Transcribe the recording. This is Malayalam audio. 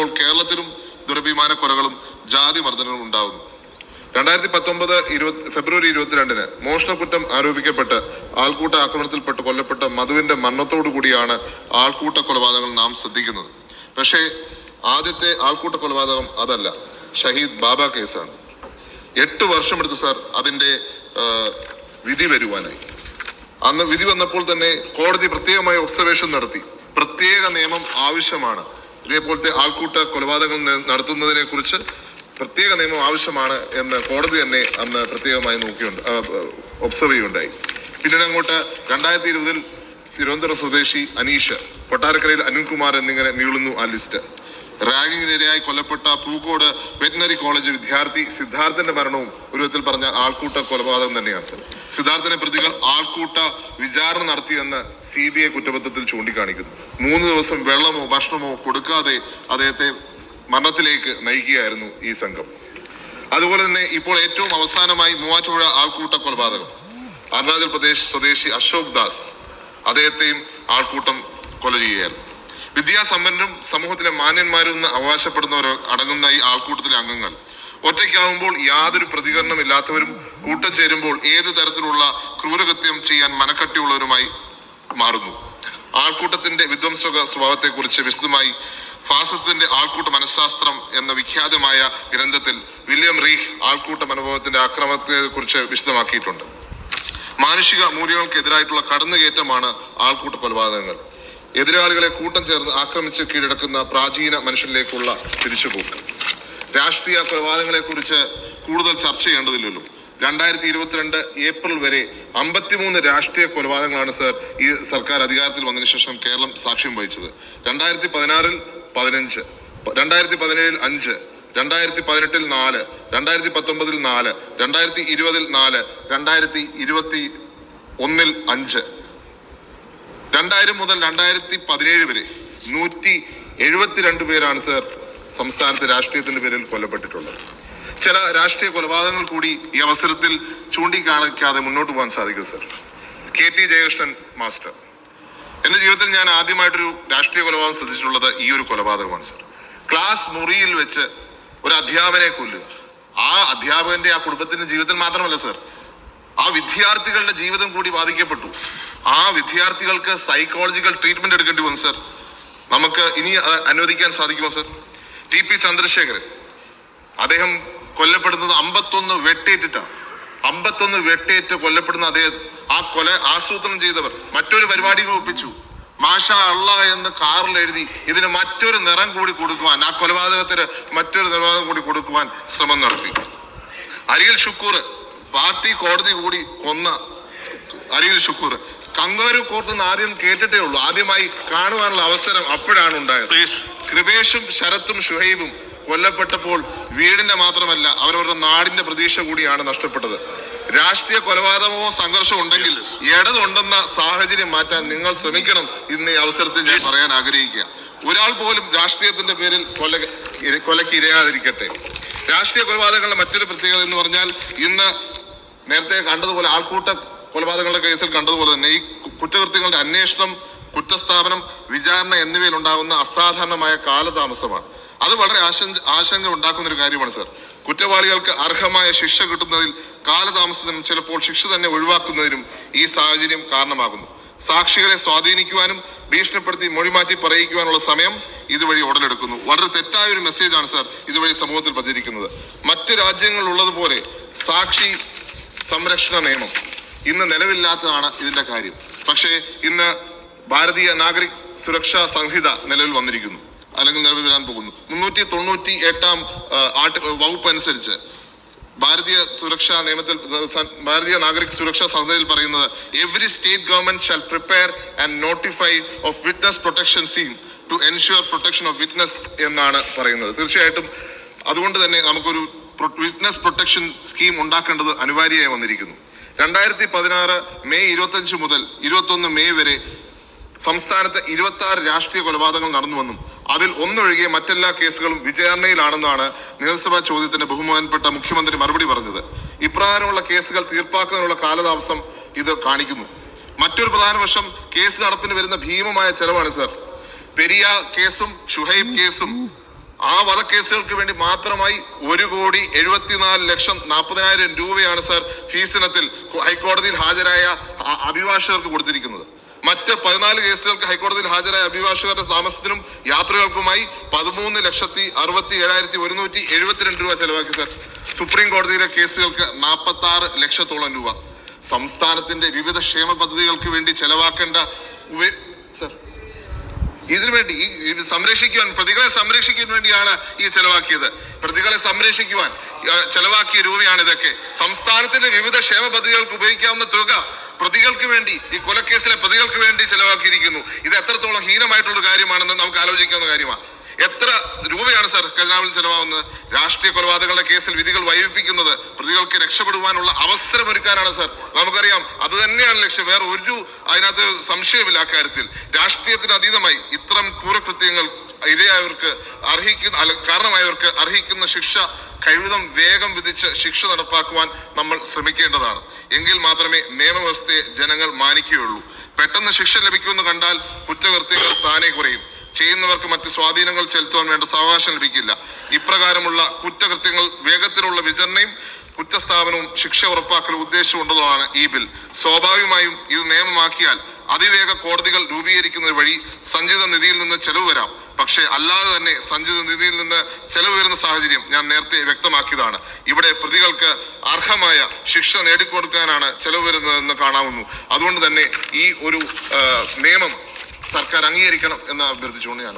ഇപ്പോൾ കേരളത്തിലും ദുരഭിമാന കൊലകളും ജാതി മർദ്ദനങ്ങളും ഉണ്ടാകുന്നു രണ്ടായിരത്തി പത്തൊമ്പത് ഇരുപത്തി ഫെബ്രുവരി ഇരുപത്തിരണ്ടിന് മോഷണക്കുറ്റം ആരോപിക്കപ്പെട്ട് ആൾക്കൂട്ട ആക്രമണത്തിൽപ്പെട്ട് കൊല്ലപ്പെട്ട മധുവിന്റെ മരണത്തോടു കൂടിയാണ് ആൾക്കൂട്ട കൊലപാതകങ്ങൾ നാം ശ്രദ്ധിക്കുന്നത്. പക്ഷേ ആദ്യത്തെ ആൾക്കൂട്ട കൊലപാതകം അതല്ല ഷഹീദ് ബാബ കേസാണ്. എട്ട് വർഷമെടുത്തു സാർ അതിന്റെ വിധി വരുവാനായി. അന്ന് വിധി വന്നപ്പോൾ തന്നെ കോടതി പ്രത്യേകമായി ഒബ്സർവേഷൻ നടത്തി. പ്രത്യേക നിയമം ആവശ്യമാണ്. ഇതേപോലത്തെ ആൾക്കൂട്ട കൊലപാതകങ്ങൾ നടത്തുന്നതിനെ കുറിച്ച് പ്രത്യേക നിയമം ആവശ്യമാണ് എന്ന് കോടതി തന്നെ അന്ന് പ്രത്യേകമായി നോക്കിയുണ്ട് ഒബ്സർവ് ചെയ്യുകയുണ്ടായി. പിന്നീട് അങ്ങോട്ട് രണ്ടായിരത്തി ഇരുപതിൽ തിരുവനന്തപുരം സ്വദേശി അനീഷ് കൊട്ടാരക്കരയിൽ അനിൽകുമാർ എന്നിങ്ങനെ നീളുന്നു ആ ലിസ്റ്റ്. റാഗിങ്ങിനിരയായി കൊല്ലപ്പെട്ട പൂക്കോട് വെറ്റിനറി കോളേജ് വിദ്യാർത്ഥി സിദ്ധാർത്ഥന്റെ മരണവും ഒരു വിധത്തിൽ പറഞ്ഞാൽ ആൾക്കൂട്ട കൊലപാതകം തന്നെയാണ് സർ. സിദ്ധാർത്ഥനെ പ്രതികൾ ആൾക്കൂട്ട വിചാരണ നടത്തിയെന്ന് സി ബി ഐ കുറ്റപത്രത്തിൽ ചൂണ്ടിക്കാണിക്കുന്നു. മൂന്ന് ദിവസം വെള്ളമോ ഭക്ഷണമോ കൊടുക്കാതെ അദ്ദേഹത്തെ മരണത്തിലേക്ക് നയിക്കുകയായിരുന്നു ഈ സംഘം. അതുപോലെ തന്നെ ഇപ്പോൾ ഏറ്റവും അവസാനമായി മൂവാറ്റുപുഴ ആൾക്കൂട്ട കൊലപാതകം. അരുണാചൽ പ്രദേശ് സ്വദേശി അശോക് ദാസ് അദ്ദേഹത്തെയും ആൾക്കൂട്ടം കൊല ചെയ്യുകയായിരുന്നു. വിദ്യാസമ്പന്നരും സമൂഹത്തിലെ മാന്യന്മാരും എന്ന് അവകാശപ്പെടുന്നവർ അടങ്ങുന്ന ഈ ആൾക്കൂട്ടത്തിലെ അംഗങ്ങൾ ഒറ്റയ്ക്കാവുമ്പോൾ യാതൊരു പ്രതികരണമില്ലാത്തവരും കൂട്ടം ചേരുമ്പോൾ ഏത് തരത്തിലുള്ള ക്രൂരകൃത്യം ചെയ്യാൻ മനക്കട്ടിയുള്ളവരുമായി മാറുന്നു. ആൾക്കൂട്ടത്തിന്റെ വിധ്വംസക സ്വഭാവത്തെക്കുറിച്ച് വിശദമായി ഫാസിസത്തിന്റെ ആൾക്കൂട്ട മനഃശാസ്ത്രം എന്ന വിഖ്യാതമായ ഗ്രന്ഥത്തിൽ വില്യം റീഹ് ആൾക്കൂട്ട മനോഭാവത്തിന്റെ ആക്രമണത്തെ കുറിച്ച് വിശദമാക്കിയിട്ടുണ്ട്. മാനുഷിക മൂല്യങ്ങൾക്കെതിരായിട്ടുള്ള കടന്നുകയറ്റമാണ് ആൾക്കൂട്ട കൊലപാതകങ്ങൾ. എതിരാളികളെ കൂട്ടം ചേർന്ന് ആക്രമിച്ച് കീഴടക്കുന്ന പ്രാചീന മനുഷ്യനിലേക്കുള്ള തിരിച്ചുപോക്ക്. രാഷ്ട്രീയ കൊലപാതകങ്ങളെ കുറിച്ച് കൂടുതൽ ചർച്ച ചെയ്യേണ്ടതില്ലല്ലോ. രണ്ടായിരത്തി ഇരുപത്തിരണ്ട് ഏപ്രിൽ വരെ അമ്പത്തിമൂന്ന് രാഷ്ട്രീയ കൊലപാതകങ്ങളാണ് സർ ഈ സർക്കാർ അധികാരത്തിൽ വന്നതിന് ശേഷം കേരളം സാക്ഷ്യം വഹിച്ചത്. രണ്ടായിരത്തി പതിനാറിൽ പതിനഞ്ച് രണ്ടായിരത്തി പതിനേഴിൽ അഞ്ച് രണ്ടായിരത്തി പതിനെട്ടിൽ നാല് രണ്ടായിരത്തി പത്തൊമ്പതിൽ നാല് രണ്ടായിരത്തി ഇരുപതിൽ നാല് രണ്ടായിരത്തി ഇരുപത്തി ഒന്നിൽ അഞ്ച്. രണ്ടായിരം മുതൽ രണ്ടായിരത്തി പതിനേഴ് വരെ നൂറ്റി എഴുപത്തിരണ്ട് പേരാണ് സർ സംസ്ഥാനത്ത് രാഷ്ട്രീയത്തിന്റെ പേരിൽ കൊല്ലപ്പെട്ടിട്ടുള്ളത് ചില രാഷ്ട്രീയ കൊലപാതകങ്ങൾ കൂടി ഈ അവസരത്തിൽ ചൂണ്ടിക്കാണിക്കാതെ മുന്നോട്ട് പോകാൻ സാധിക്കും sir. K T Jayakrishnan master. എന്റെ ജീവിതത്തിൽ ഞാൻ ആദ്യമായിട്ടൊരു രാഷ്ട്രീയ കൊലപാതകം ശ്രദ്ധിച്ചിട്ടുള്ളത് ഈ ഒരു കൊലപാതകമാണ് സർ. ക്ലാസ് മുറിയിൽ വെച്ച് ഒരു അധ്യാപനെ കൊല്ലുക. ആ അധ്യാപകന്റെ ആ കുടുംബത്തിന്റെ ജീവിതത്തിൽ മാത്രമല്ല സർ. ആ വിദ്യാർത്ഥികളുടെ ജീവിതം കൂടി ബാധിക്കപ്പെട്ടു. ആ വിദ്യാർത്ഥികൾക്ക് സൈക്കോളജിക്കൽ ട്രീറ്റ്മെന്റ് എടുക്കേണ്ടി വന്നു സർ. നമുക്ക് ഇനി അനുവദിക്കാൻ സാധിക്കുമോ സർ? T P Chandrasekharan. അദ്ദേഹം കൊല്ലപ്പെടുന്നത് അമ്പത്തൊന്ന് വെട്ടേറ്റിട്ടാണ്. അമ്പത്തൊന്ന് വെട്ടേറ്റ് കൊല്ലപ്പെടുന്ന അദ്ദേഹം ആ കൊല ആസൂത്രണം ചെയ്തവർ മറ്റൊരു പരിപാടികൾ ഒപ്പിച്ചു. മാഷ അള്ള എന്ന് കാറിൽ എഴുതി ഇതിന് മറ്റൊരു നിറം കൂടി കൊടുക്കുവാൻ ആ കൊലപാതകത്തിന് മറ്റൊരു നിർവാദം കൂടി കൊടുക്കുവാൻ ശ്രമം നടത്തി. അരിയൽ ഷുക്കൂർ പാർട്ടി കോടതി കൂടി കൊന്ന അരിയൽ ഷുക്കൂർ. കങ്കാരു കോർട്ടിൽ നിന്ന് ആദ്യം കേട്ടിട്ടേ ഉള്ളൂ. ആദ്യമായി കാണുവാനുള്ള അവസരം അപ്പോഴാണ് ഉണ്ടായത്. കൃപേഷും ശരത്തും ഷുഹൈബും കൊല്ലപ്പെട്ടപ്പോൾ വീടിന്റെ മാത്രമല്ല അവരവരുടെ നാടിന്റെ പ്രതീക്ഷ കൂടിയാണ് നഷ്ടപ്പെട്ടത്. രാഷ്ട്രീയ കൊലപാതകമോ സംഘർഷമോ ഉണ്ടെങ്കിൽ ഇടതുണ്ടെന്ന സാഹചര്യം മാറ്റാൻ നിങ്ങൾ ശ്രമിക്കണം ഇന്ന് ഈ അവസരത്തിൽ ഞാൻ പറയാൻ ആഗ്രഹിക്കുക. ഒരാൾ പോലും രാഷ്ട്രീയത്തിന്റെ പേരിൽ കൊല കൊലയ്ക്ക് ഇരയാതിരിക്കട്ടെ. രാഷ്ട്രീയ കൊലപാതകങ്ങളുടെ മറ്റൊരു പ്രത്യേകത എന്ന് പറഞ്ഞാൽ ഇന്ന് നേരത്തെ കണ്ടതുപോലെ ആൾക്കൂട്ട കൊലപാതകങ്ങളുടെ കേസിൽ കണ്ടതുപോലെ തന്നെ ഈ കുറ്റകൃത്യങ്ങളുടെ അന്വേഷണം കുറ്റസ്ഥാപനം വിചാരണ എന്നിവയിൽ ഉണ്ടാകുന്ന അസാധാരണമായ കാലതാമസമാണ്. അത് വളരെ ആശങ്ക ആശങ്ക ഉണ്ടാക്കുന്ന ഒരു കാര്യമാണ് സർ. കുറ്റവാളികൾക്ക് അർഹമായ ശിക്ഷ കിട്ടുന്നതിൽ കാലതാമസത്തിനും ചിലപ്പോൾ ശിക്ഷ തന്നെ ഒഴിവാക്കുന്നതിനും ഈ സാഹചര്യം കാരണമാകുന്നു. സാക്ഷികളെ സ്വാധീനിക്കുവാനും ഭീഷണിപ്പെടുത്തി മൊഴിമാറ്റി പറയിക്കുവാനുള്ള സമയം ഇതുവഴി ഉടലെടുക്കുന്നു. വളരെ തെറ്റായ ഒരു മെസ്സേജാണ് സാർ ഇതുവഴി സമൂഹത്തിൽ പ്രചരിക്കുന്നത് മറ്റ് രാജ്യങ്ങളിലുള്ളതുപോലെ സാക്ഷി സംരക്ഷണ നിയമം ഇന്ന് നിലവില്ലാത്തതാണ് ഇതിന്റെ കാര്യം. പക്ഷേ ഇന്ന് ഭാരതീയ നാഗരിക് സുരക്ഷാ സംഹിത നിലവിൽ വന്നിരിക്കുന്നു. അല്ലെങ്കിൽ നിലവിൽ വരാൻ പോകുന്നു. മുന്നൂറ്റി തൊണ്ണൂറ്റി എട്ടാം വകുപ്പ് അനുസരിച്ച് ഭാരതീയ സുരക്ഷാ നിയമത്തിൽ ഭാരതീയ നാഗരിക് സുരക്ഷാ സംഹിതയിൽ പറയുന്നത് every state government shall prepare and notify of witness protection scheme to ensure protection of witness എന്നാണ് പറയുന്നത്. തീർച്ചയായിട്ടും അതുകൊണ്ട് തന്നെ നമുക്കൊരു വിറ്റ്നസ് പ്രൊട്ടക്ഷൻ സ്കീം ഉണ്ടാക്കേണ്ടത് അനിവാര്യമായി വന്നിരിക്കുന്നു. രണ്ടായിരത്തി പതിനാറ് മെയ് ഇരുപത്തഞ്ച് മുതൽ ഇരുപത്തൊന്ന് മെയ് വരെ സംസ്ഥാനത്ത് ഇരുപത്തി ആറ് രാഷ്ട്രീയ കൊലപാതകങ്ങൾ നടന്നുവെന്നും അതിൽ ഒന്നൊഴികെ മറ്റെല്ലാ കേസുകളും വിചാരണയിലാണെന്നാണ് നിയമസഭാ ചോദ്യത്തിന് ബഹുമാനപ്പെട്ട മുഖ്യമന്ത്രി മറുപടി പറഞ്ഞത്. ഇപ്രകാരമുള്ള കേസുകൾ തീർപ്പാക്കുന്നതിനുള്ള കാലതാമസം ഇത് കാണിക്കുന്നു. മറ്റൊരു പ്രധാന വശം കേസ് നടപ്പിന് വരുന്ന ഭീമമായ ചെലവാണ് സർ. പെരിയ കേസും ഷുഹൈബ് കേസും ആ വധക്കേസുകൾക്ക് വേണ്ടി മാത്രമായി ഒരു കോടി എഴുപത്തിനാല് ലക്ഷം നാൽപ്പതിനായിരം രൂപയാണ് സർ ഫീസിനത്തിൽ ഹൈക്കോടതിയിൽ ഹാജരായ അഭിഭാഷകർക്ക് കൊടുത്തിരിക്കുന്നത്. മറ്റ് പതിനാല് കേസുകൾക്ക് ഹൈക്കോടതിയിൽ ഹാജരായ അഭിഭാഷകരുടെ താമസത്തിനും യാത്രകൾക്കുമായി പതിമൂന്ന് ലക്ഷത്തി അറുപത്തി ഏഴായിരത്തി ഒരുന്നൂറ്റി എഴുപത്തിരണ്ട് രൂപ ചെലവാക്കി സാർ. സുപ്രീം കോടതിയിലെ കേസുകൾക്ക് നാൽപ്പത്തി ആറ് ലക്ഷത്തോളം രൂപ. സംസ്ഥാനത്തിന്റെ വിവിധ ക്ഷേമ പദ്ധതികൾക്ക് വേണ്ടി ചെലവാക്കേണ്ട സാർ ഇതിനു വേണ്ടി ഈ സംരക്ഷിക്കുവാൻ പ്രതികളെ സംരക്ഷിക്കാൻ വേണ്ടിയാണ് ഈ ചെലവാക്കിയത്. പ്രതികളെ സംരക്ഷിക്കുവാൻ ചെലവാക്കിയ രൂപയാണ് ഇതൊക്കെ സംസ്ഥാനത്തിന്റെ വിവിധ ക്ഷേമ പദ്ധതികൾക്ക് ഉപയോഗിക്കാവുന്ന തുക പ്രതികൾക്ക് വേണ്ടി ഈ കൊലക്കേസിലെ പ്രതികൾക്ക് വേണ്ടി ചെലവാക്കിയിരിക്കുന്നു. ഇത് എത്രത്തോളം ഹീനമായിട്ടുള്ള കാര്യമാണെന്ന് നമുക്ക് ആലോചിക്കാവുന്ന കാര്യമാണ്. എത്ര രൂപയാണ് സർ ഖജനാവിൽ ചെലവാകുന്നത്? രാഷ്ട്രീയ കൊലപാതകങ്ങളുടെ കേസിൽ വിധികൾ വൈകിപ്പിക്കുന്നത് പ്രതികൾക്ക് രക്ഷപ്പെടുവാനുള്ള അവസരം അവസരമൊരുക്കാനാണ് സർ. നമുക്കറിയാം അത് തന്നെയാണ് ലക്ഷ്യം. വേറെ ഒരു അതിനകത്ത് സംശയമില്ല അക്കാര്യത്തിൽ രാഷ്ട്രീയത്തിന് അതീതമായി ഇത്തരം ക്രൂരകൃത്യങ്ങൾ ഇരയായവർക്ക് അർഹിക്കുന്ന കാരണമായവർക്ക് അർഹിക്കുന്ന ശിക്ഷ കഴിവിധം വേഗം വിധിച്ച് ശിക്ഷ നടപ്പാക്കുവാൻ നമ്മൾ ശ്രമിക്കേണ്ടതാണ്. എങ്കിൽ മാത്രമേ നിയമവ്യവസ്ഥയെ ജനങ്ങൾ മാനിക്കുകയുള്ളൂ. പെട്ടെന്ന് ശിക്ഷ ലഭിക്കുമെന്ന് കണ്ടാൽ കുറ്റകൃത്യങ്ങൾ താനെ കുറയും. ചെയ്യുന്നവർക്ക് മറ്റ് സ്വാധീനങ്ങൾ ചെലുത്തുവാൻ വേണ്ട സാവകാശം ലഭിക്കില്ല. ഇപ്രകാരമുള്ള കുറ്റകൃത്യങ്ങൾ വേഗത്തിലുള്ള വിചാരണയും കുറ്റസ്ഥാപനവും ശിക്ഷ ഉറപ്പാക്കലും ഉദ്ദേശമുള്ളതാണ് ഈ ബിൽ. സ്വാഭാവികമായും ഇത് നിയമമാക്കിയാൽ അതിവേഗ കോടതികൾ രൂപീകരിക്കുന്നത് വഴി സഞ്ചിത നിധിയിൽ നിന്ന് ചെലവ് വരാം. പക്ഷേ അല്ലാതെ തന്നെ സഞ്ചിത നിധിയിൽ നിന്ന് ചെലവ് വരുന്ന സാഹചര്യം ഞാൻ നേരത്തെ വ്യക്തമാക്കിയതാണ്. ഇവിടെ പ്രതികൾക്ക് അർഹമായ ശിക്ഷ നേടിക്കൊടുക്കാനാണ് ചെലവ് വരുന്നതെന്ന് കാണാവുന്നു. അതുകൊണ്ട് തന്നെ ഈ ഒരു നിയമം സർക്കാർ അംഗീകരിക്കണം എന്ന് അഭ്യർത്ഥിച്ചുകൊണ്ട് ഞാൻ